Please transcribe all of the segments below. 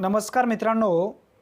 नमस्कार मित्रांनो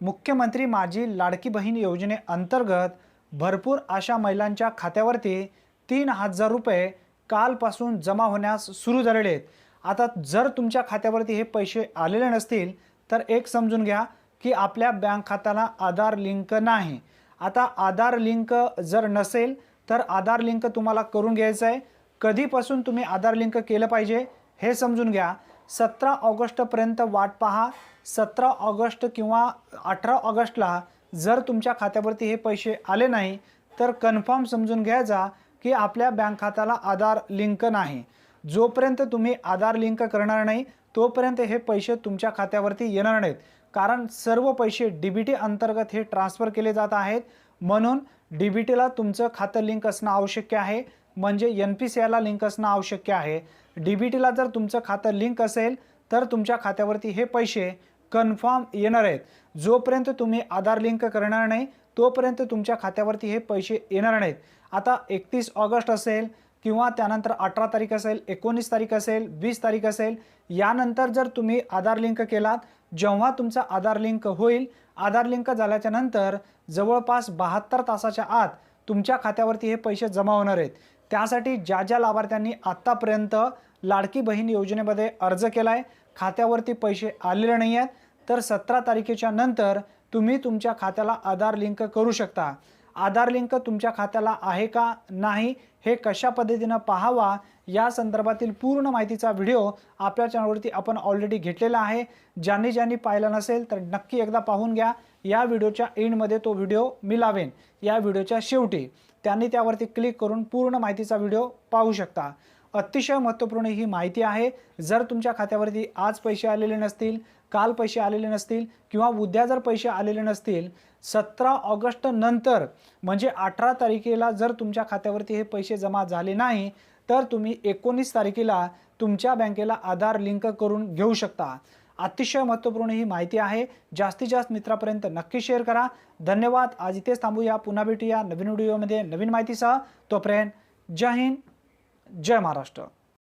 मुख्यमंत्री माझी लाडकी बहीण योजनेअंतर्गत भरपूर अशा महिलांच्या खात्यावरती तीन हजार रुपये कालपासून जमा होण्यास सुरू झालेले आहेत. आता जर तुमच्या खात्यावरती हे पैसे आलेले नसतील तर एक समजून घ्या की आपल्या बँक खात्याला आधार लिंक नाही. आता आधार लिंक जर नसेल तर आधार लिंक तुम्हाला करून घ्यायचं आहे. कधीपासून तुम्ही आधार लिंक केलं पाहिजे हे समजून घ्या. सतरा ऑगस्टपर्यंत वाट पहा. सतरा ऑगस्ट किंवा अठरा ऑगस्टला जर तुमच्या खात्यावरती हे पैसे आले नाही तर कन्फर्म समजून घ्यायचा की आपल्या बँक खात्याला आधार लिंक नाही. जोपर्यंत तुम्ही आधार लिंक करणार नाही तोपर्यंत हे पैसे तुमच्या खात्यावरती येणार नाहीत. कारण सर्व पैसे डी बी टी अंतर्गत हे ट्रान्सफर केले जात आहेत. म्हणून डी बी टीला तुमचं खातं लिंक असणं आवश्यक आहे. म्हणजे एन पी सी आयला लिंक असणं आवश्यक आहे. डी बी टीला जर तुमचं खातं लिंक असेल तर तुमच्या खात्यावरती हे पैसे कन्फर्म येणार आहेत. जोपर्यंत तुम्ही आधार लिंक करणार नाही तोपर्यंत तुमच्या खात्यावरती हे पैसे येणार नाहीत. आता एकतीस ऑगस्ट असेल किंवा त्यानंतर अठरा तारीख असेल एकोणीस तारीख असेल वीस तारीख असेल यानंतर जर तुम्ही आधार लिंक केलात जेव्हा तुमचा आधार लिंक होईल आधार लिंक झाल्याच्यानंतर जवळपास बहात्तर तासाच्या आत तुमच्या खात्यावरती हे पैसे जमा होणार आहेत. त्यासाठी ज्या ज्या लाभार्थ्यांनी आत्तापर्यंत लाडकी बहीण योजनेमध्ये अर्ज केला आहे खात्यावरती पैसे आलेले नाही आहेत तर सतरा तारखेच्या नंतर तुम्ही तुमच्या खात्याला आधार लिंक करू शकता. आधार लिंक तुमच्या खात्याला आहे का नाही हे कशा पद्धतीनं पाहावा या संदर्भातील पूर्ण माहितीचा व्हिडिओ आपल्या चॅनलवरती आपण ऑलरेडी घेतलेला आहे. ज्यांनी ज्यांनी पाहिला नसेल तर नक्की एकदा पाहून घ्या. या व्हिडिओच्या एंडमध्ये तो व्हिडिओ मी लावेन. या व्हिडिओच्या शेवटी त्यांनी त्यावरती क्लिक करून पूर्ण माहितीचा व्हिडिओ पाहू शकता. अतिशय महत्त्वपूर्ण ही माहिती आहे. जर तुमच्या खात्यावरती आज पैसे आलेले नसतील काल पैसे आलेले नसतील किंवा उद्या जर पैसे आलेले नसतील सतरा ऑगस्ट नंतर म्हणजे अठरा तारखेला जर तुमच्या खात्यावरती हे पैसे जमा झाले नाही तर तुम्ही एकोणीस तारखेला तुमच्या बँकेला आधार लिंक करून घेऊ शकता. अतिशय महत्त्वपूर्ण ही माहिती आहे. जास्तीत जास्त मित्रापर्यंत नक्की शेअर करा. धन्यवाद. आज इथेच थांबूया पुन्हा भेटूया नवीन व्हिडिओमध्ये नवीन माहितीसह. तोपर्यंत जय हिंद. जय महाराष्ट्र.